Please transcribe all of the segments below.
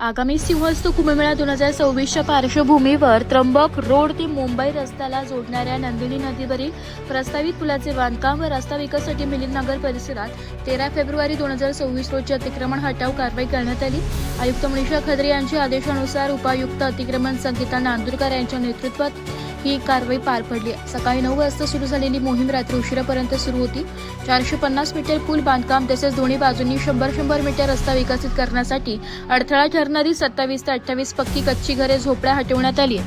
आगामी सिंहस्थ कुंभमेळा दोन हजार सव्वीसच्या पार्श्वभूमीवर त्र्यंबक रोड ते मुंबई रस्त्याला जोडणाऱ्या नंदिनी नदीवरील प्रस्तावित पुलाचे बांधकाम व रस्ता विकासासाठी मिलिंदनगर परिसरात तेरा फेब्रुवारी दोन हजार सव्वीस रोजी अतिक्रमण हटाव कारवाई करण्यात आली. आयुक्त मनीषा खत्रे यांच्या आदेशानुसार उपायुक्त अतिक्रमण संगीता नांदुरकर यांच्या नेतृत्वात ही कारवाई पार पडली सकाळी नऊ वाजता सुरू झालेली मोहीम रात्री उशिरापर्यंत सुरू होती. चारशे पन्नास मीटर पूल बांधकाम तसेच दोन्ही बाजूंनी शंभर शंभर मीटर रस्ता विकसित करण्यासाठी अडथळा ठरणारी सत्तावीस ते अठ्ठावीस पक्की कच्ची घरे झोपड्या हटवण्यात आली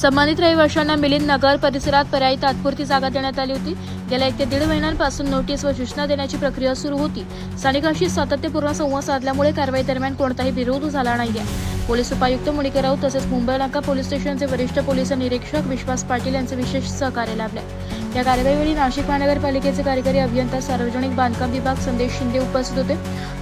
संबंधित रहिवाशांना मिलिंद नगर परिसरात पर्यायी तात्पुरती जागा देण्यात आली होती. गेल्या एक ते दीड महिन्यांपासून नोटीस व सूचना देण्याची प्रक्रिया सुरू होती. स्थानिकांशी सातत्यपूर्ण संवाद साधल्यामुळे कारवाई दरम्यान कोणताही विरोध झाला नाहीये. पोलीस उपायुक्त मुनिका राऊत तसेच मुंबई नाका पोलीस स्टेशनचे वरिष्ठ पोलीस निरीक्षक विश्वास पाटील यांचे विशेष सहकार्य लाभले. या कारवाईवेळी नाशिक महानगरपालिकेचे कार्यकारी अभियंता सार्वजनिक बांधकाम विभाग संदेश शिंदे उपस्थित होते.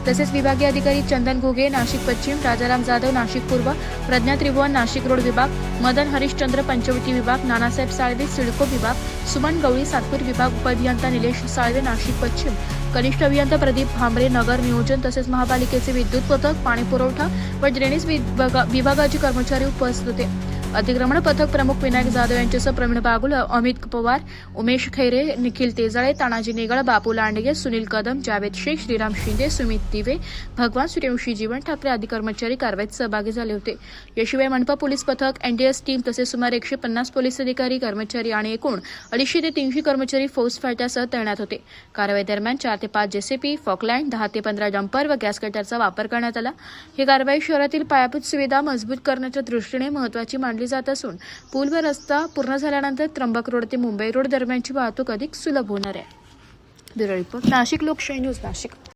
तसेच विभागीय अधिकारी चंदन घुगे नाशिक पश्चिम राजाराम जाधव नाशिक पूर्व प्रज्ञा त्रिभुवन नाशिक रोड विभाग मदन हरिश्चंद्र पंचवटी विभाग नानासाहेब साळवे सिडको विभाग सुमन गवळी सातपूर विभाग उपअभियंता निलेश साळवे नाशिक पश्चिम कनिष्ठ अभियंता प्रदीप भांबरे नगर नियोजन तसेच महापालिकेचे विद्युत पथक पाणी पुरवठा व ड्रेनेज विभागाचे कर्मचारी उपस्थित होते. अतिक्रमण पथक प्रमुख विनायक जाधव यांच्यासह प्रवीण बागुल अमित पवार उमेश खैरे निखिल तेजाळे तानाजी नेगळ बापू लांडगे सुनील कदम जावेद शेख श्रीराम शिंदे सुमित दिवे भगवान सूर्यवंशी जीवन ठाकरे आदी कर्मचारी कारवाईत सहभागी झाले होते. याशिवाय मनपा पोलीस पथक एनडीएस टीम तसेच सुमारे एकशे पन्नास पोलीस अधिकारी कर्मचारी आणि एकूण अडीचशे ते तीनशे कर्मचारी फौज फाट्यासह तैनात होते. कारवाई दरम्यान चार ते पाच जेसीपी फॉकलँड दहा ते पंधरा डंपर व गॅस कटरचा वापर करण्यात आला. ही कारवाई शहरातील पायाभूत सुविधा मजबूत करण्याच्या दृष्टीने महत्वाची मानली जात असून पूल व रस्ता पूर्ण झाल्यानंतर त्र्यंबक रोड ते मुंबई रोड दरम्यानची वाहतूक अधिक सुलभ होणार आहे. ब्युरो रिपोर्ट नाशिक लोकशाही न्यूज नाशिक.